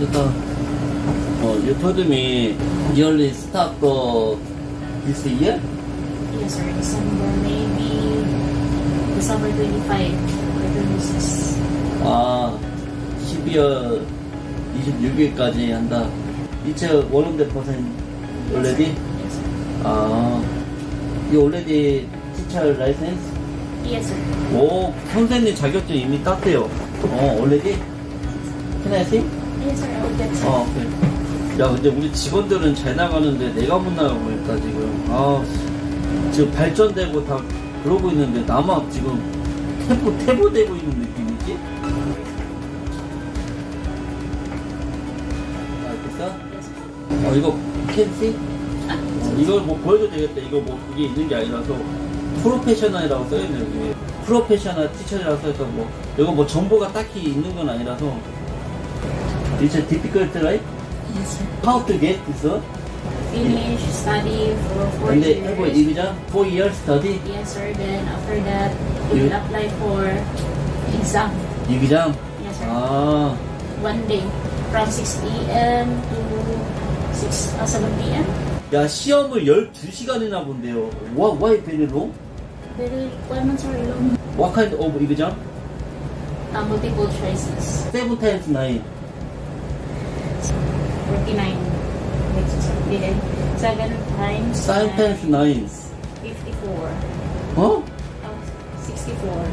일단 어, you told me yearly start the this year? Yes, sir. December, maybe December 25 or 26. 아 12월 26일까지 한다. It's a 100% already? Yes, sir. 아 you already teacher license? Yes, sir. 오 선생님 자격증 이미 땄대요. 어 already? Can I see? 어. 야, 근데 우리 직원들은 잘 나가는데 내가 못 나가고 있다, 지금. 아, 씨. 지금 발전되고 다 그러고 있는데 나만 지금 태보, 태보되고 있는 느낌이지? sir. 어, 이거 캔시? 어, 이걸 뭐 보여도 되겠다. 이거 뭐 그게 있는 게 아니라서 프로페셔널이라고 써있네, 여기. 프로페셔널 티처라고 써있어, 뭐. 이거 뭐 정보가 딱히 있는 건 아니라서. It's a difficult, right? yes, sir. How to get this one? Finish study for four And they years. have a exam, four years study, Yes, sir. Then after that, you You- will apply for exam. exam. Yes, sir. 아, One day from 6 a.m. to 6 uh, 7 p.m. 야, 시험을 12시간이나 본대요. Why, why very long? The requirements are long. What kind of exam? Uh, multiple choices. Seven times nine. 49. Then 7 times nine, times nine. 54. 어? Oh, 64.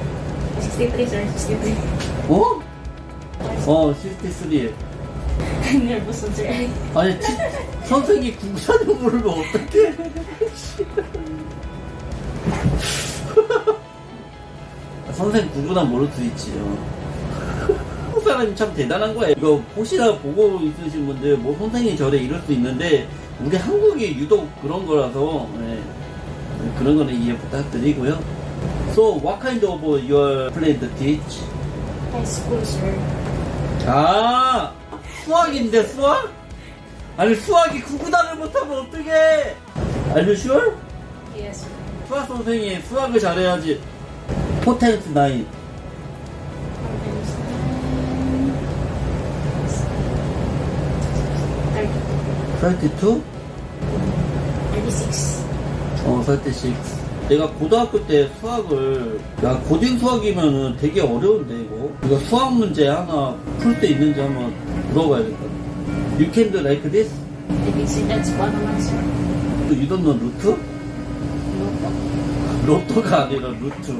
63, sir. 63. 어? 어, 63. Nervous on, sir. 아니, 티, 선생님 국사를 모르면 어떡해? 선생님 구구나 모를 수 있지요. 사람이 참 대단한 거예요. 이거 혹시나 보고 있으신 분들, 뭐 선생님이 저래 이럴 수 있는데, 우리 한국이 유독 그런 거라서, 네. 그런 거는 이해 부탁드리고요. So, what kind of your plan to teach? High school, sir. 아 수학인데 수학? 아니 수학이 구구단을 못하면 어떡해 Are you sure? Yes, sir. 수학 선생이 수학을 잘해야지 포텐스 나인 32? 36. 어 36. 내가 고등학교 때 수학을 야 고등 수학이면은 되게 어려운데 이거 이거 수학 문제 하나 풀 수 있는지 한번 물어봐야겠다 You can do like this? I think sir, that's one one. You don't know 루트? No. 로또가 아니라 루트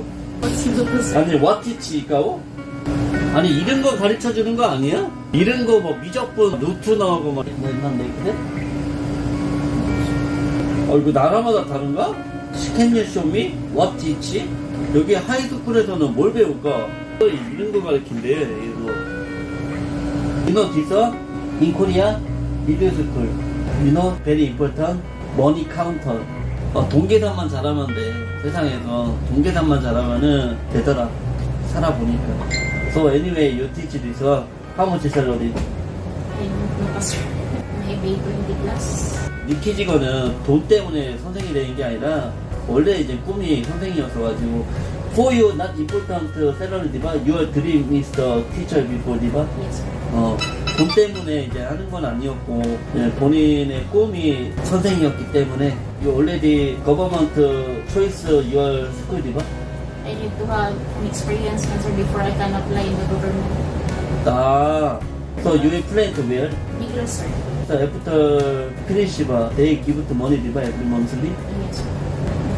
What's local, sir? 아니 와티치가오? 아니 이런 거 가르쳐 주는 거 아니야? 이런 거 뭐 미적분 루트 나오고 막뭐 있나 내그래? 어 이거 나라마다 다른가? Show me what teach? 여기 하이스쿨에서는 뭘 배울까? 이런 거 가르친대? In Korea, middle school You know very important money counter 어, 동계산만 잘하면 돼 세상에서 동계산만 잘하면은 되더라 살아보니까 So anyway you teach this one How much salary? Maybe 20 plus. 니키지거는 돈 때문에 선생이 되는 게 아니라 원래 이제 꿈이 선생이었어가지고 For you not important salary 디바 Your dream is the teacher before 디바 Yes. 어, 돈 때문에 이제 하는 건 아니었고 예, 본인의 꿈이 선생이었기 때문에 You already government choice your school 디바 I need to have an experience, sir, before I can apply in the government. 아 So you plan to where? Bigger, sir. So after finish 바 they give the money 디바 every monthly Yes, sir.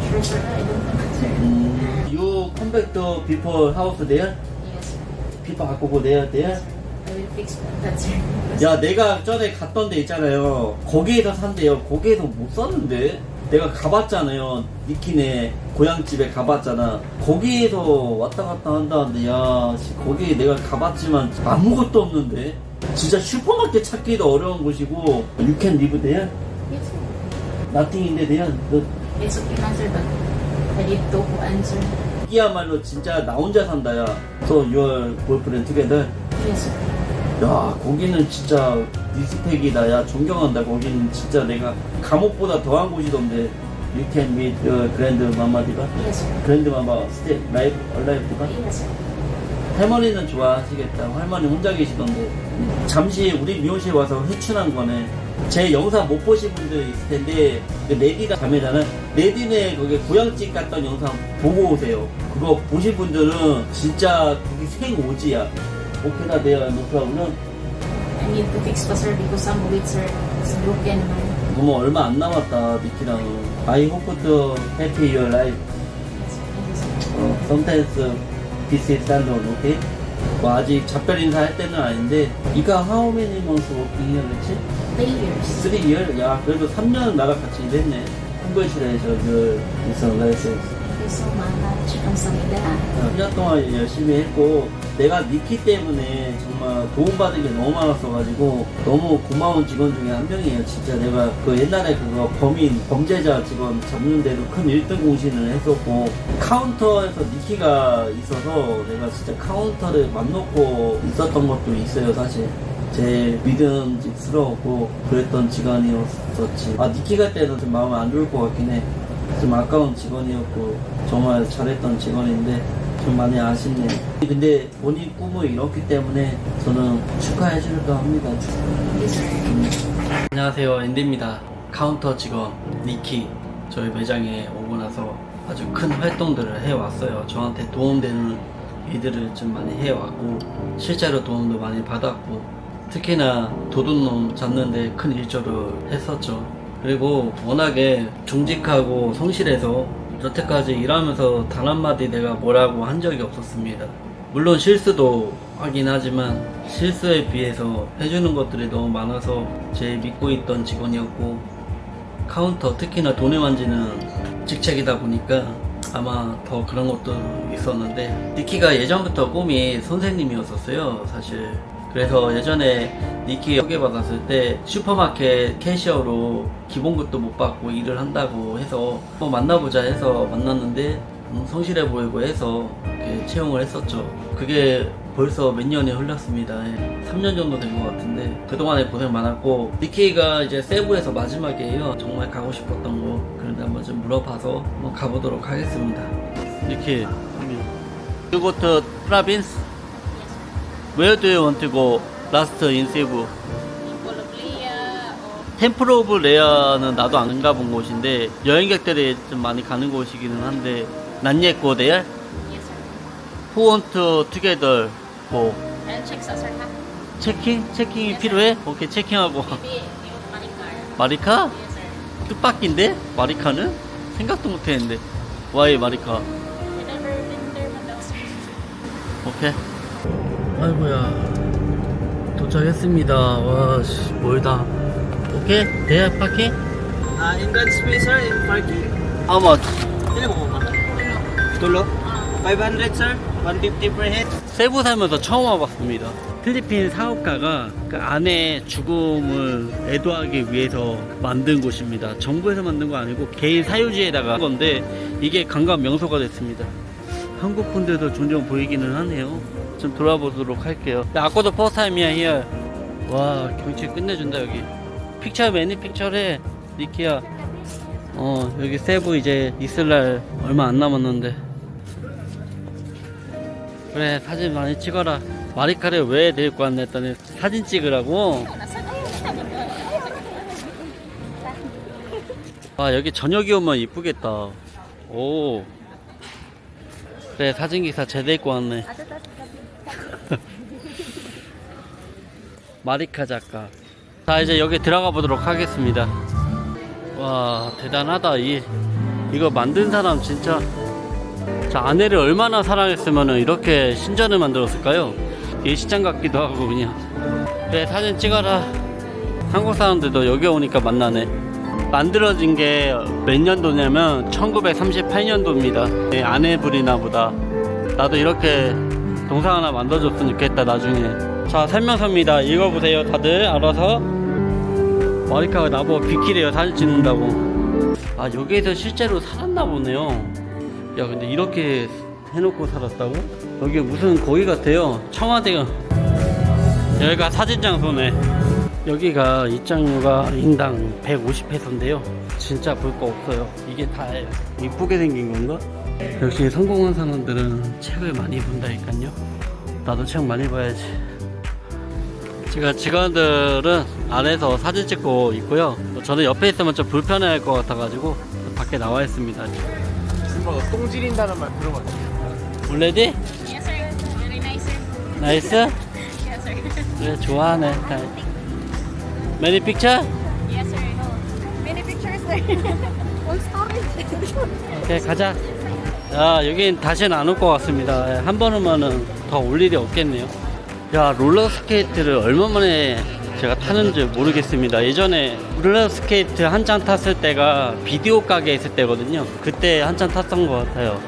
Sure, sir. I don't know, sir. 음, You come back to people house there? Yes, sir. people go there there? I will fix that, sir. 야 내가 전에 갔던 데 있잖아요 거기에서 산대요 거기에서 못 사는데 내가 가봤잖아요 니키네 고향집에 가봤잖아 거기에서 왔다 갔다 한다는데 야 씨, 거기 내가 가봤지만 아무것도 없는데 진짜 슈퍼마켓 찾기도 어려운 곳이고 You can live there? Yes, sir. Nothing in there? 너 It's okay, sir, but I need to answer. 여기야말로 진짜 나 혼자 산다 야 So your boyfriend together? Yes. 야 거기는 진짜 리스펙이다 야 존경한다 거기는 진짜 내가 감옥보다 더한 곳이던데 You can meet your grandmama 디바 Yes, sir. grandmama still live alive 디바 Yes, sir. 할머니는 좋아하시겠다. 할머니 혼자 계시던데. 잠시 우리 미용실 와서 회춘한 거네. 제 영상 못 보신 분들 있을 텐데, 그 레디가 자매잖아. 레디네 거기 고향집 갔던 영상 보고 오세요. 그거 보신 분들은 진짜 그게 생오지야. no problem. I need to fix pa sir because some weights are is broken man. 너무 얼마 안 남았다, 니키랑은. I hope to happy your life. Sir. Sir. 어, sometimes this is alone, okay? 뭐 아직 작별 인사 할 때는 아닌데 이가 how many months working here 그렇지? Three years. 3 year? 야 그래도 3년 나랑 같이 일했네 콩글실에서 그 Thank you so much. 감사합니다. 3년 동안 열심히 했고 내가 니키 때문에 정말 도움받은 게 너무 많았어가지고 너무 고마운 직원 중에 한 명이에요. 진짜 내가 그 옛날에 그거 범인 범죄자 직원 잡는데도 큰 1등 공신을 했었고 카운터에서 니키가 있어서 내가 진짜 카운터를 맘 놓고 있었던 것도 있어요 사실. 제일 믿음직스러웠고 그랬던 직원이었었지. 아 니키 갈 때는 좀 마음이 안 좋을 것 같긴 해. 좀 아까운 직원이었고 정말 잘했던 직원인데 좀 많이 아쉽네요. 근데 본인 꿈을 이뤘기 때문에 저는 축하해 주려고 합니다. 안녕하세요 앤디입니다. 카운터 직원 니키 저희 매장에 오고 나서 아주 큰 활동들을 해왔어요. 저한테 도움되는 일들을 좀 많이 해왔고 실제로 도움도 많이 받았고 특히나 도둑놈 잡는데 큰 일조를 했었죠. 그리고 워낙에 정직하고 성실해서 여태까지 일하면서 단 한마디 내가 뭐라고 한 적이 없었습니다. 물론 실수도 하긴 하지만 실수에 비해서 해주는 것들이 너무 많아서 제일 믿고 있던 직원이었고 카운터 특히나 돈을 만지는 직책이다 보니까 아마 더 그런 것도 있었는데 니키가 예전부터 꿈이 선생님이었었어요 사실 그래서 예전에 니키 소개받았을 때 슈퍼마켓 캐시어로 기본급도 못 받고 일을 한다고 해서 뭐 만나보자 해서 만났는데 음, 성실해 보이고 해서 채용을 했었죠 그게 벌써 몇 년이 흘렀습니다. 3년 정도 된 것 같은데 그동안에 고생 많았고 니키가 이제 세부에서 마지막이에요. 정말 가고 싶었던 거 그런데 한번 좀 물어봐서 한번 가보도록 하겠습니다. you go to province? Where do you want to go last in Cebu? 템플 오브 레아는 나도 안 가본 곳인데 여행객들이 좀 많이 가는 곳이기는 한데 난예고? Yes sir. Who want to together go? 체킹? 체킹이 필요해? 오케이 체킹하고. 마리카? Yes sir. 뜻밖인데? 마리카는? 생각도 못했는데 와이 마리카 I never been there man daw sir. 오케이 아이고야 도착했습니다 와씨 멀다 오케이 대야 파킹? In that space, sir, in parking. How much? Tulo? 500, sir. 150 per head. 세부 살면서 처음 와봤습니다. 필리핀 사업가가 그 아내의 죽음을 애도하기 위해서 만든 곳입니다. 정부에서 만든 거 아니고 개인 사유지에다가 한 건데 이게 관광 명소가 됐습니다. 한국 분들도 종종 보이기는 하네요. 좀 돌아보도록 할게요. 아까도 퍼스트 타임이야 here. 와 경치 끝내준다 여기. 픽처 매니 픽처래 니키야. 어 여기 세부 이제 있을 날 얼마 안 남았는데. 그래 사진 많이 찍어라 마리카를 왜 데리고 왔나 했더니 사진 찍으라고 아 여기 저녁이 오면 이쁘겠다 오 그래 사진 기사 쟤 데리고 왔네 마리카 작가. 자 이제 여기 들어가 보도록 하겠습니다. 와 대단하다 이. 이거 만든 사람 진짜. 자, 아내를 얼마나 사랑했으면 이렇게 신전을 만들었을까요? 예시장 같기도 하고 그냥. 그래 사진 찍어라. 한국 사람들도 여기 오니까 만나네 만들어진 게 몇 년도냐면 1938년도입니다. 내 아내분이나 보다. 나도 이렇게 동상 하나 만들어줬으면 좋겠다 나중에. 자 설명서입니다. 읽어보세요 다들. 알아서. 마리카가 나보고 비키래요 사진 찍는다고. 아 여기에서 실제로 살았나 보네요. 야 근데 이렇게 해놓고 살았다고? 여기 무슨 거기 같아요? 청와대가. 여기가 사진 장소네 여기가 입장료가 인당 150페소인데요 진짜 볼 거 없어요 이게 다 이쁘게 생긴 건가? 역시 성공한 사람들은 책을 많이 본다니까요 나도 책 많이 봐야지. 지금 직원들은 안에서 사진 찍고 있고요. 저는 옆에 있으면 좀 불편할 것 같아가지고 밖에 나와 있습니다. 준바가 똥 지린다는 말 들어봤지? 블레디? Yes, sir. Very nice, sir. 나이스? Yes, sir. 그래 좋아하네. 매 니 픽처? yes, sir. Many pictures, sir. All storage. 오케이 가자. 야 여긴 다시는 안 올 것 같습니다. 예, 한 번 오면은 더 올 일이 없겠네요. 야 롤러스케이트를 얼마 만에 제가 타는지 모르겠습니다. 예전에 롤러스케이트 한창 탔을 때가 비디오 가게 있을 때거든요. 그때 한창 탔던 것 같아요.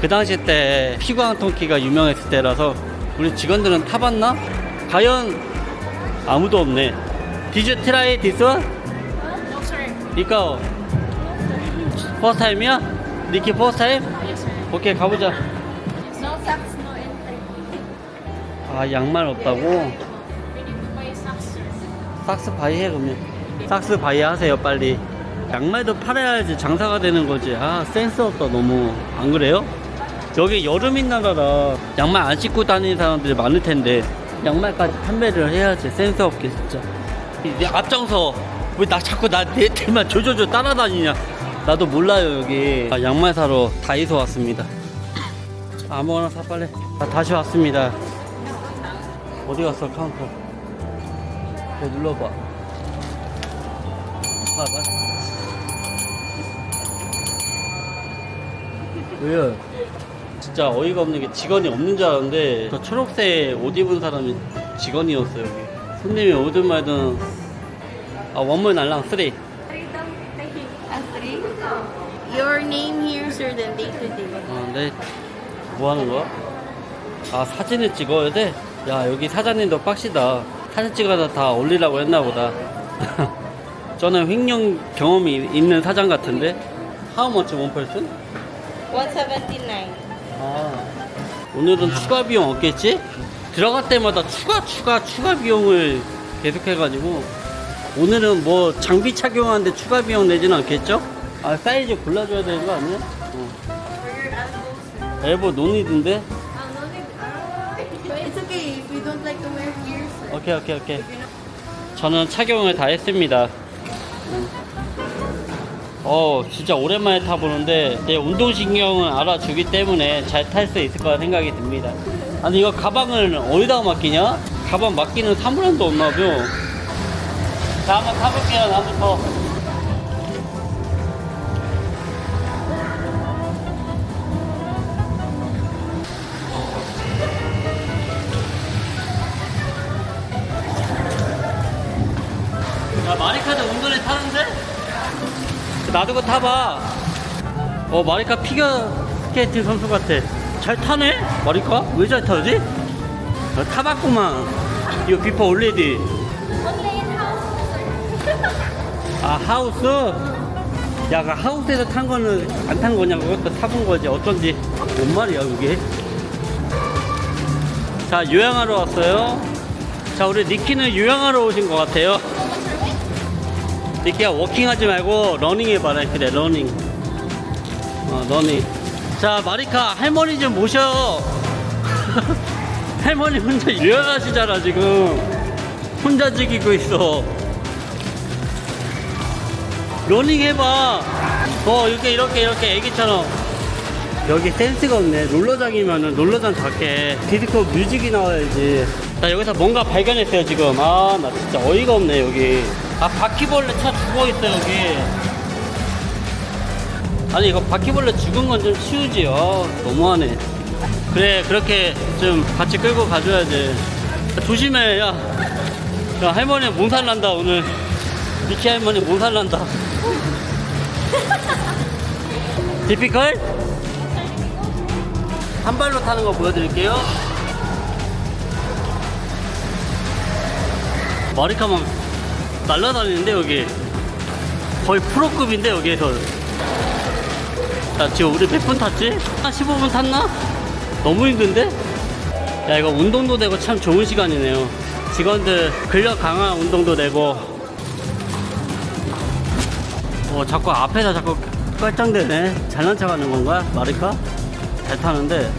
그 당시 때 피구왕 통키가 유명했을 때라서 우리 직원들은 타봤나? 과연 아무도 없네. Did you try this one? No, sir. 니까 first time이야? 니키 first time? Yes, sir. 오케이 가보자. No socks, no entry. 아 양말 없다고? We need to buy socks, sir. 삭스 바이 해 그러면. 삭스 바이 하세요 빨리. 양말도 팔아야지 장사가 되는 거지. 아 센스 없다 너무. 안 그래요? 여기 여름인 나라라 양말 안 신고 다니는 사람들이 많을 텐데 양말까지 판매를 해야지 센스 없게 진짜. 이제 앞장서 왜 나 자꾸 나내 뒤만 조조조 따라다니냐? 나도 몰라요 여기. 아, 양말 사러 다이소 왔습니다. 아무거나 사 빨리. 아, 다시 왔습니다. 어디 갔어 카운터? 저 눌러봐. 봐봐. 왜요? 진짜 어이가 없는 게 직원이 없는 줄 알았는데 저 초록색 옷 입은 사람이 직원이었어요 여기. 손님이 오든 말든 아 원물 날랑 쓰리. Your name here, sir, then day to day. 아, 네. 뭐 하는 거야? 아, 사진을 찍어야 돼? 야, 여기 사장님도 빡시다. 사진 찍어서 다 올리라고 했나 보다. 저는 횡령 경험이 있는 사장 같은데? How much one person? 179. 아, 오늘은 추가 비용 없겠지? 들어갈 때마다 추가, 추가, 추가 비용을 계속해가지고, 오늘은 뭐 장비 착용하는데 추가 비용 내지는 않겠죠? 아, 사이즈 골라줘야 되는 거 아니야? 어. 엘보 논이던데? No need. But it's okay if you don't like to wear here, sir. 오케이 오케이 오케이 저는 착용을 다 했습니다 음. 어 진짜 오랜만에 타보는데 내 운동신경을 알아주기 때문에 잘 탈 수 있을 거라 생각이 듭니다 아니 이거 가방을 어디다가 맡기냐? 가방 맡기는 사물함도 없나벼 자 한번 타볼게요 타는데? 나도 그거 타봐 어 마리카 피겨 스케이트 선수 같아 잘 타네? 마리카? 왜 잘 타지? 어, 타봤구만 이거 비퍼 올레디 아 하우스? 야 그 하우스에서 탄 거는 안 탄 거냐 그것도 타본 거지. 어쩐지 뭔 말이야 그게? 자 요양하러 왔어요. 자 우리 니키는 요양하러 오신 것 같아요. 니키야 워킹하지 말고 러닝 해봐라. 그래 러닝. 어 러닝. 자 마리카 할머니 좀 모셔. 할머니 혼자 요양하시잖아 지금. 혼자 즐기고 있어 러닝 해봐. 어, 이렇게, 이렇게, 이렇게 애기처럼. 여기 센스가 없네. 롤러장이면은 롤러장 작게 디스코 뮤직이 나와야지. 나 여기서 뭔가 발견했어요, 지금. 아, 나 진짜 어이가 없네, 여기. 아, 바퀴벌레 차 죽어있어, 여기. 아니, 이거 바퀴벌레 죽은 건 좀 치우지. 아, 너무하네. 그래, 그렇게 좀 같이 끌고 가줘야지. 조심해, 야. 야, 할머니 몸살 난다, 오늘. 미키 할머니 몸살 난다. 디피컬? 한 발로 타는 거 보여드릴게요. 마리카만 날라다니는데 여기 거의 프로급인데 여기에서 야 지금 우리 몇 분 탔지? 한 15분 탔나? 너무 힘든데? 야 이거 운동도 되고 참 좋은 시간이네요 직원들 근력 강화 운동도 되고 어 자꾸 앞에서 자꾸 깔짱대네 잘난 척 하는 건가 마리카? 잘 타는데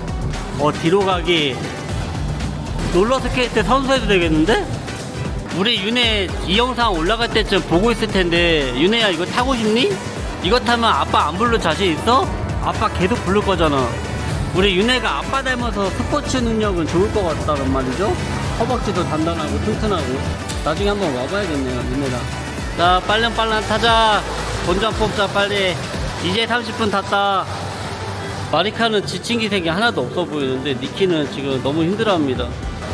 어 뒤로 가기 롤러스케이트 선수해도 되겠는데? 우리 윤혜 이 영상 올라갈 때쯤 보고 있을 텐데 윤혜야 이거 타고 싶니? 이거 타면 아빠 안 부를 자신 있어? 아빠 계속 부를 거잖아 우리 윤혜가 아빠 닮아서 스포츠 능력은 좋을 것 같다는 말이죠 허벅지도 단단하고 튼튼하고 나중에 한번 와봐야겠네요 윤혜랑 자 빨랑빨랑 타자 본전 뽑자 빨리 이제 30분 탔다 마리카는 지친 기색이 하나도 없어 보이는데 니키는 지금 너무 힘들어합니다.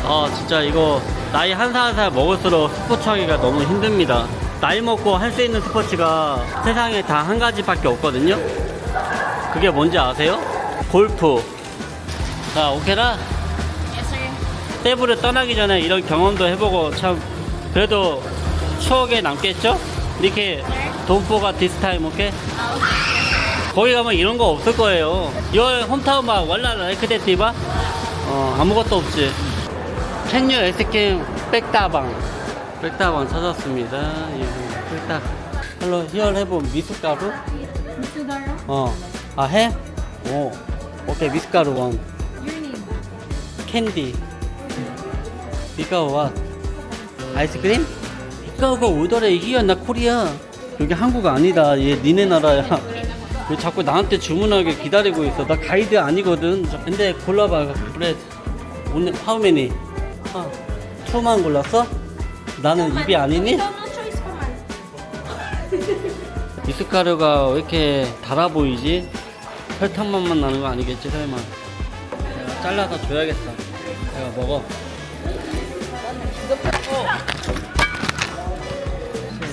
아 진짜 이거 나이 한 살 한 살 먹을수록 스포츠 하기가 너무 힘듭니다. 나이 먹고 할 수 있는 스포츠가 세상에 다 한 가지밖에 없거든요. 그게 뭔지 아세요? 골프. 자 오케라 sir. 세부를 떠나기 전에 이런 경험도 해보고 참 그래도 추억에 남겠죠? 니키 돈 포가 디스타임 오케이? Ah, okay. 거기 가면 이런 거 없을 거예요. 열 홈타운 막 왈라 라이크 데티바? 어 아무것도 없지. 캔유 에스캠 백다방. 백다방 찾았습니다. 이거 백다. 헬로 히얼 해본 미숫가루? 어. 아 해? 오. 오케이 미숫가루 원. 캔디. 비카오와 아이스크림? 비카오가 오더래 히얼 나 코리아. 여기 한국 아니다. 얘 니네 나라야. 왜 자꾸 나한테 주문하게 기다리고 있어? 나 가이드 아니거든. 저- 근데 골라봐. 그래. 오늘 하우메니? 아, 투만 골랐어? 나는 입이 아니니? 미숫가루가 왜 이렇게 달아 보이지? 설탕 맛만 나는 거 아니겠지 설마? 잘라서 줘야겠다. 내가 먹어.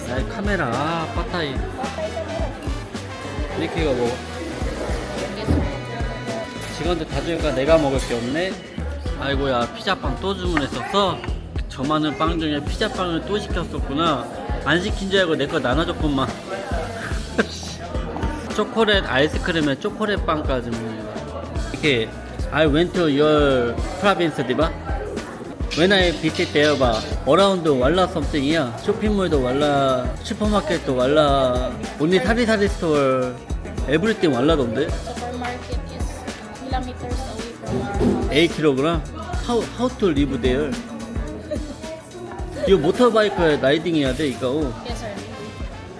나의 카메라 아 빠따이. 이렇게 이거 먹어. 직원들 다 주니까 내가 먹을 게 없네. 아이고야 피자빵 또 주문했었어. 저 많은 빵 중에 피자빵을 또 시켰었구나. 안 시킨 줄 알고 내 거 나눠줬구만. 초콜릿 아이스크림에 초콜릿 빵까지 먹는다. 이렇게 I went to your province, 디바. When I visit there, 봐. around 왈라 something이야. 쇼핑몰도 왈라, 슈퍼마켓도 왈라, only 사리사리 스토어, everything 왈라던데. Supermarket is kilometers away from our house. 8kg? How, how to live there? 이거 모터바이크에 라이딩 해야 돼, 이거. Yes, sir.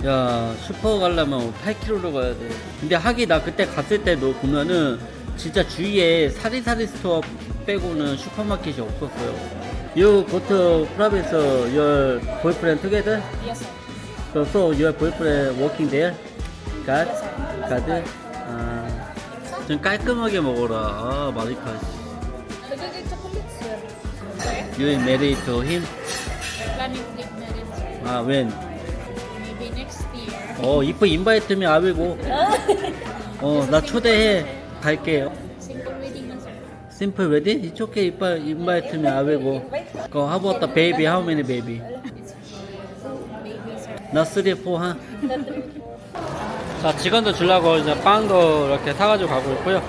야 슈퍼 가려면 8km로 가야 돼 근데 하기 나 그때 갔을 때도 보면은 진짜 주위에 사리사리 스토어 빼고는 슈퍼마켓이 없었어요 You go to province your boyfriend together? Yes, sir. So, so your boyfriend working there? God? God? 아, 좀 깔끔하게 먹어라 아 마리카. Sir, You married to him? planning to get married. 아 when? Maybe next year. 어 이뻐 인바이트 미 아베고 어 나 초대해 갈게 Simple wedding? It's okay if I invite me, I will go. Go, how about the baby? How many baby? Three, four, huh? 자, 직원도 주려고 이제 빵도 이렇게 사가지고 가고 있고요.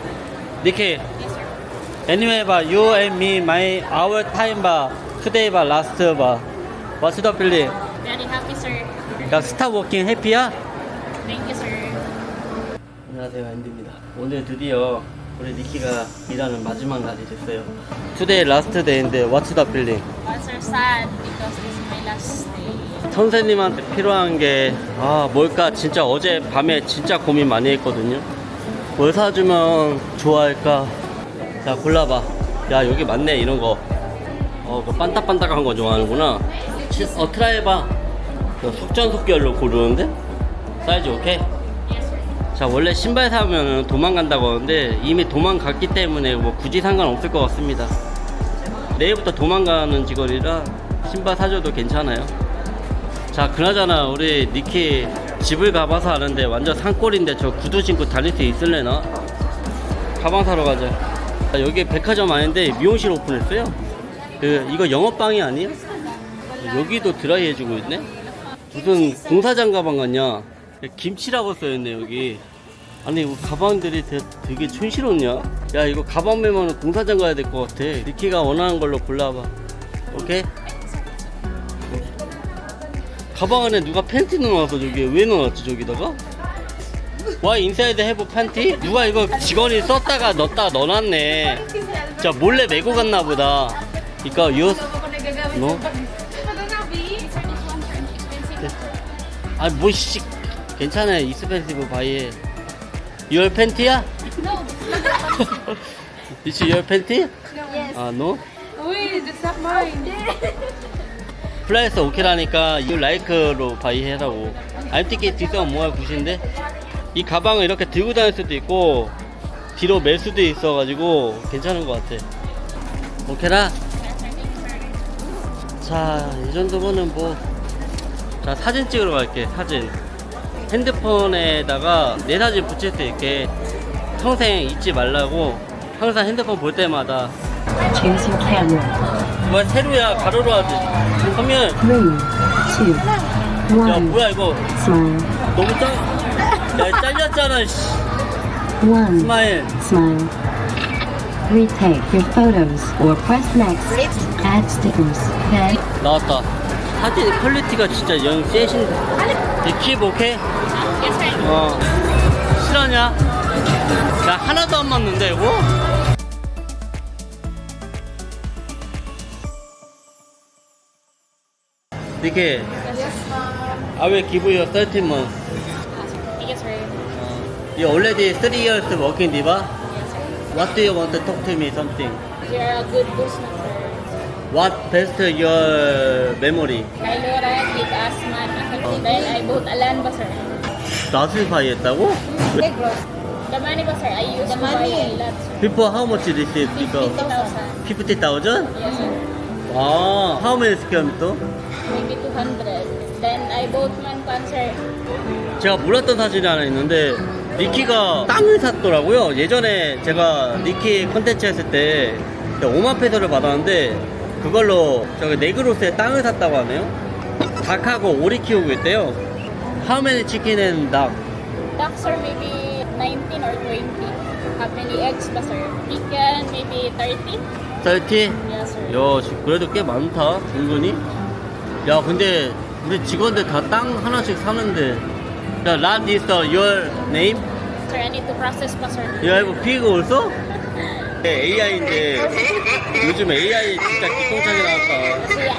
니키, anyway, 봐, you and me, my, our time 봐, today 봐, last 봐. What's the feeling? Very happy, sir. 야, 스타 워킹 해피야? Thank you, sir. 안녕하세요, 앤디입니다. 오늘 드디어 우리 니키가 일하는 마지막 날이 됐어요. Today last day인데, what's the feeling? But, sir, sad because this is my last day. 선생님한테 필요한 게, 아, 뭘까? 진짜 어제 밤에 진짜 고민 많이 했거든요. 뭘 사주면 좋아할까? 자, 골라봐. 야, 여기 맞네, 이런 거. 어, 그 반딱반딱한 거 좋아하는구나. 치- 어, 트라이해봐. 너 속전속결로 고르는데? 사이즈 오케이? 자, 원래 신발 사면 도망간다고 하는데, 이미 도망갔기 때문에 뭐 굳이 상관없을 것 같습니다. 내일부터 도망가는 직원이라 신발 사줘도 괜찮아요. 자, 그나저나 우리 니키 집을 가봐서 아는데 완전 산골인데 저 구두 신고 다닐 수 있을래나? 가방 사러 가자. 자, 여기 백화점 아닌데 미용실 오픈했어요. 그 이거 영업방이 아니야? 여기도 드라이 해주고 있네. 무슨 공사장 가방 같냐? 김치라고 써있네 여기. 아니 이거 가방들이 되, 되게 촌스럽냐? 야 이거 가방 매면 공사장 가야 될 것 같아. 니키가 원하는 걸로 골라봐. 오케이? 가방 안에 누가 팬티 넣어놨어 저기 왜 넣어놨지 저기다가? 와 인사이드 해보 팬티? 누가 이거 직원이 썼다가 넣었다가 넣어놨네 자 몰래 메고 갔나 보다 use? No? 아, 뭐, 씨. 괜찮아. 익스펜시브 바이에. Your 팬티야? No. This your 팬티? Yes. 아, no? Wait, that's not mine. 플라이스 오케라니까 you like로 바이 해라고. I'm thinking this one more 굿인데? 이 가방을 이렇게 들고 다닐 수도 있고, 뒤로 멜 수도 있어가지고, 괜찮은 것 같아. 오케라? 자, 이 정도면은 뭐, 자, 사진 찍으러 갈게, 사진. 핸드폰에다가 내 사진 붙일 수 있게 평생 잊지 말라고 항상 핸드폰 볼 때마다 Choose your camera. 뭐야 세로야 가로로 하지 그러면 Three, two, 야 one. 뭐야 이거 Smile. 너무 짱 야, 잘렸잖아 씨 One. 스마일 Smile. Retake your photos or press next. Add stickers. Then 나왔다 사진 퀄리티가 진짜 영 쎄신데 킵 오케이? Yes, sir. 어 실화냐? 야 하나도 안 맞는데 이거? I will give you 13 months Yes, sir. 어, You already 3 years working Diva? What do you want to talk to me something? You're a good person, sir. What best your memory? Kay Laura, kit asma, nakakita dahil ay both alan ba, sir? 낯을 바이했다고? The money sir? I use to buy a lot. Before how much this is because 50,000. 50,000? Yes, sir. 아, how many scam 또? Maybe 200. Then I bought pan, sir. 제가 몰랐던 사실이 하나 있는데 니키가 땅을 샀더라고요. 예전에 제가 니키 컨텐츠 했을 때 5만 페소를 받았는데 그걸로 저기 네그로스에 땅을 샀다고 하네요. 닭하고 오리 키우고 있대요. How many chicken and duck? Duck, sir, maybe 19 or 20. How many eggs ba, sir? Chicken, maybe 30. 30? Yes, sir. 야, 지- 그래도 꽤 많다, 은근히. 야, 근데 우리 직원들 다 땅 하나씩 사는데. 야, Rat is the your name? Sir, I need to process pa, sir. You have pig also? AI인데 요즘 AI 진짜 기똥차게 나왔다. Kasi,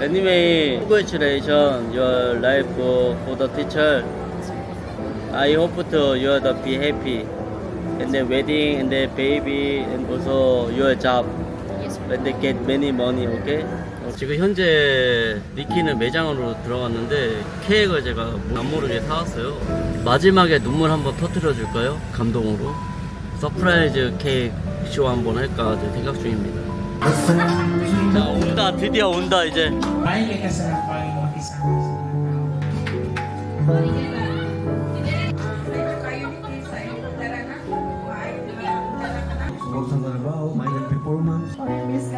Anyway, congratulations your life for the teacher. I hope to you are the be happy. And the wedding and the baby and also your job. when they get many money, okay? 어, 지금 현재 니키는 매장으로 들어갔는데 케이크를 제가 안 모르게 사왔어요. 마지막에 눈물 한번 터뜨려 줄까요? 감동으로. 서프라이즈 케이크 쇼 한번 할까 지금 생각 중입니다. 자 온다 드디어 온다 이제. May performance.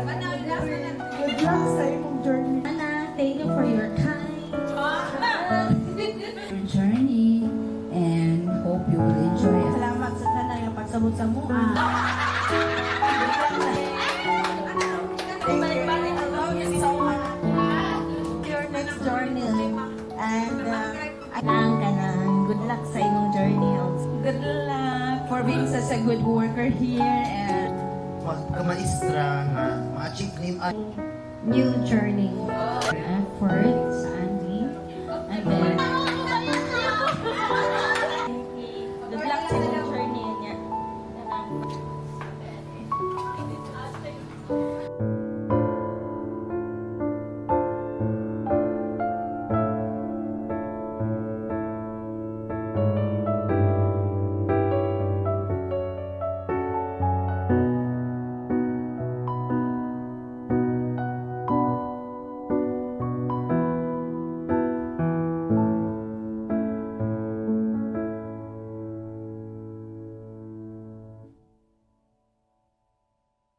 A good worker here. And Magkamaistra nga, ma-achieve ni New journey, efforts,